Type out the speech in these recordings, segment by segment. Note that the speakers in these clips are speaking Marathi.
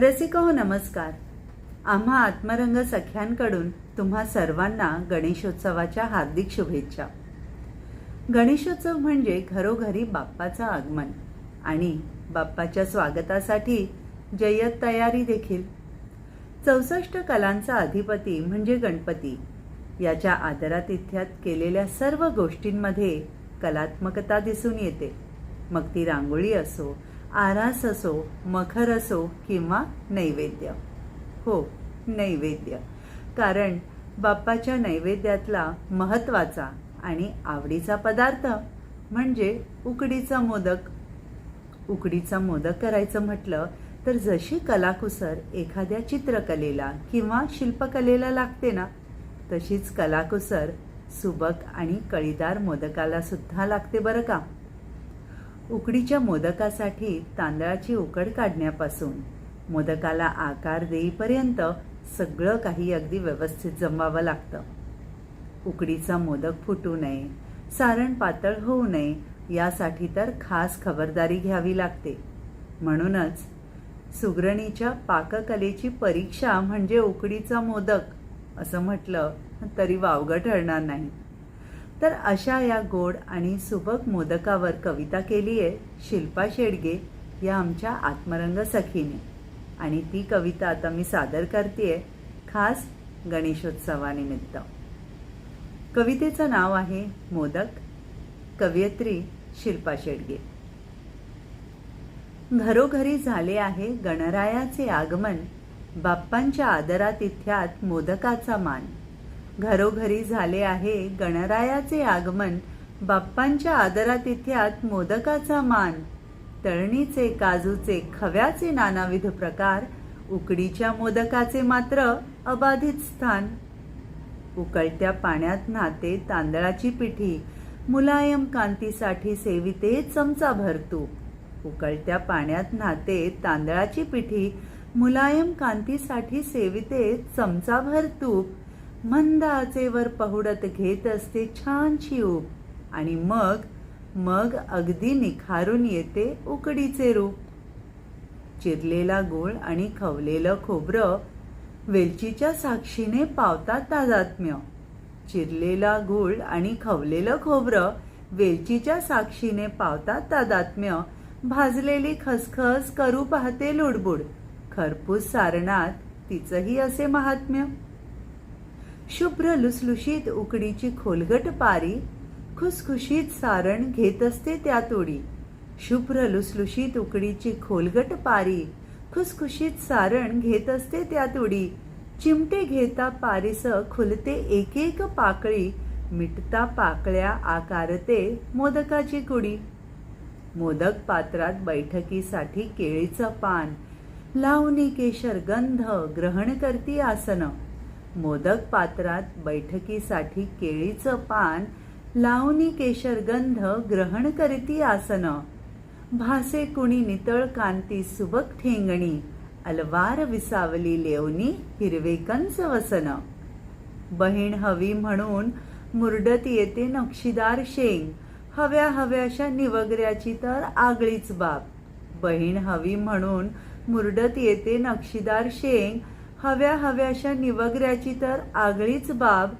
रसिक हो नमस्कार. आम्हा आत्मरंग सख्यांकडून तुम्हा सर्वांना गणेशोत्सवाच्या हार्दिक शुभेच्छा. गणेशोत्सव म्हणजे घरोघरी बाप्पाचं आगमन आणि बाप्पाच्या स्वागतासाठी जय्यत तयारी देखील. चौसष्ट कलांचा अधिपती म्हणजे गणपती. याच्या आदरातिथ्यात केलेल्या सर्व गोष्टींमध्ये कलात्मकता दिसून येते. मग ती रांगोळी असो आरास असो मखर असो किंवा नैवेद्य. हो नैवेद्य. कारण बाप्पाच्या नैवेद्यातला महत्त्वाचा आणि आवडीचा पदार्थ म्हणजे उकडीचा मोदक. उकडीचा मोदक करायचं म्हटलं तर जशी कलाकुसर एखाद्या चित्रकलेला किंवा शिल्पकलेला लागते ना तशीच कलाकुसर सुबक आणि कळीदार मोदकाला सुद्धा लागते बरं का? उकडीच्या मोदकासाठी तांदळाची उकड काढण्यापासून मोदकाला आकार देईपर्यंत सगळं काही अगदी व्यवस्थित जमवावं लागतं. उकडीचा मोदक फुटू नये सारण पातळ होऊ नये यासाठी तर खास खबरदारी घ्यावी लागते. म्हणूनच सुगरणीच्या पाककलेची परीक्षा म्हणजे उकडीचा मोदक असं म्हटलं तरी वावगं ठरणार नाही. तर अशा या गोड आणि सुबक मोदकावर कविता केली आहे शिल्पा शेडगे या आमच्या आत्मरंग सखीने. आणि ती कविता आता मी सादर करते खास गणेशोत्सवानिमित्त. कवितेचं नाव आहे मोदक कवयित्री शिल्पा शेडगे. घरोघरी झाले आहे गणरायाचे आगमन बाप्पांच्या आदरातिथ्यात मोदकाचा मान. घरोघरी झाले आहे गणरायाचे आगमन. बाप्पांच्या आदरातिथ्यात मोदकाचा मान. तळणीचे काजूचे खव्याचे नानाविध प्रकार. उकडीच्या मोदकाचे मात्र अबाधित स्थान. उकळत्या पाण्यात नाते तांदळाची पिठी. मुलायम कांतीसाठी सेविते चमचा भरतू. उकळत्या पाण्यात नाते तांदळाची पिठी. मुलायम कांतीसाठी सेविते चमचाभर तूप मंद आचेवर पहुडत घेत असते छानशी ऊब. आणि मग मग अगदी निखारून येते उकडीचे रूप. चिरलेला गूळ आणि खवलेलं खोबरं वेलचीच्या साक्षीने पावतात तादात्म्य. चिरलेला गूळ आणि खवलेलं खोबरं वेलचीच्या साक्षीने पावतात तादात्म्य. भाजलेली खसखस करू पाहते लुडबुड. खरपूस सारणात तिचंही असे महात्म्य. शुभ्र लुसलुशीत उकडीची खोलगट पारी खुसखुशीत सारण घेत असते त्या तोडी. शुभ्र लुसलुशीत उकडीची खोलगट पारी खुसखुशीत सारण घेत असते त्या तोडी. चिमटे घेता पारिस खुलते एक एक पाकळी मिटता पाकळ्या आकारते मोदकाची कुडी. मोदक पात्रात बैठकीसाठी केळीचं पान लावणी केशर गंध ग्रहण करती आसनं. मोदक पात्रात बैठकीसाठी केळीचं पान लावणी केशरगंध ग्रहण करीती आसन. भासे कुणी नितळ कांती सुबक ठेंगणी अलवार विसावली लेवणी हिरवे कंच वसन. बहीण हवी म्हणून मुरडत येते नक्षीदार शेंग हव्या हव्याशा निवगऱ्याची तर आगळीच बाब. बहीण हवी म्हणून मुरडत येते नक्षीदार शेंग हव्या हव्याशा निवगऱ्याची तर आगळीच बाब.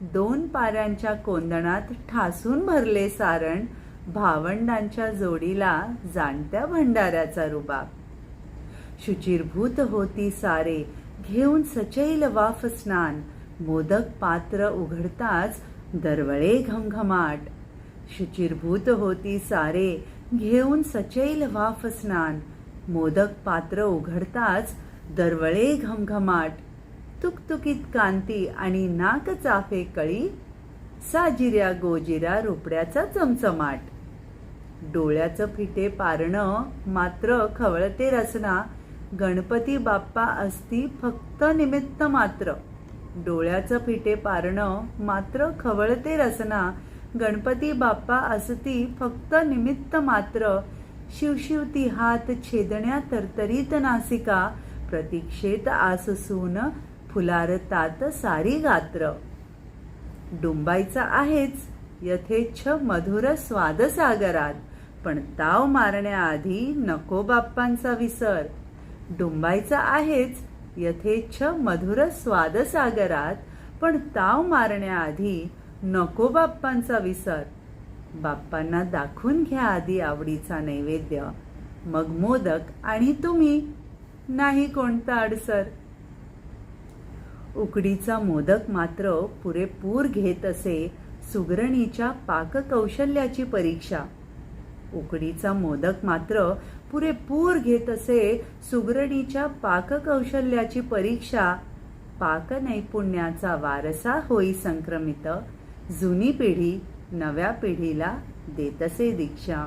दोन पाऱ्यांच्या कोंदणात ठासून भरले सारण भावंडांच्या जोडीला जाणत्या भंडाऱ्याचा रुबाब. शुचिरभूत होती सारे घेऊन सचैल वाफ स्नान. मोदक पात्र उघडताच दरवळे घमघमाट. शुचिरभूत होती सारे घेऊन सचैल वाफ स्नान. मोदक पात्र उघडताच दरवळे घमघमाट तुकतुकीत कांती आणि नाक चाफे कळी साजिऱ्या गोजिऱ्या रुपड्याचा चमचमाट. डोळ्याचं फिटे पारणं मात्र खवळते रसना. गणपती बाप्पा असती फक्त निमित्त मात्र. डोळ्याचं फिटे पारणं मात्र खवळते रसना. गणपती बाप्पा असती फक्त निमित्त मात्र. शिवशिवती हात छेदण्या तरतरीत नासिका. प्रतीक्षेत आससून फुलारतात सारी गात्र. डुंबायचा आहेच यथेच्छ मधुर स्वाद सागरात पण ताव मारण्याआधी नको बाप्पांचा विसर. डुंबायचं आहेच यथेच्छ मधुर स्वादसागरात पण ताव मारण्याआधी नको बाप्पांचा विसर. बाप्पांना दाखवून घ्या आधी आवडीचा नैवेद्य. मग मोदक आणि तुम्ही नाही कोणता अडसर. उकडीचा मोदक मात्र पुरेपूर घेत असे सुगरणीच्या पाककौशल्याची परीक्षा. उकडीचा मोदक मात्र पुरेपूर घेत असे सुगरणीच्या पाककौशल्याची परीक्षा. पाकनैपुण्याचा वारसा होई संक्रमित जुनी पिढी नव्या पिढीला देतसे दीक्षा.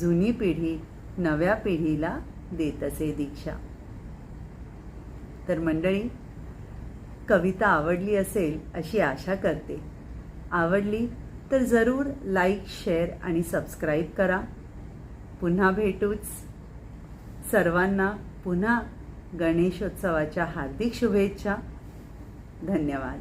जुनी पिढी नव्या पिढीला देतसे दीक्षा. तर मंडळी कविता आवडली असेल अशी आशा करते. आवडली तर जरूर लाईक शेअर आणि सबस्क्राईब करा. पुन्हा भेटूच. सर्वांना पुन्हा गणेशोत्सवाच्या हार्दिक शुभेच्छा. धन्यवाद.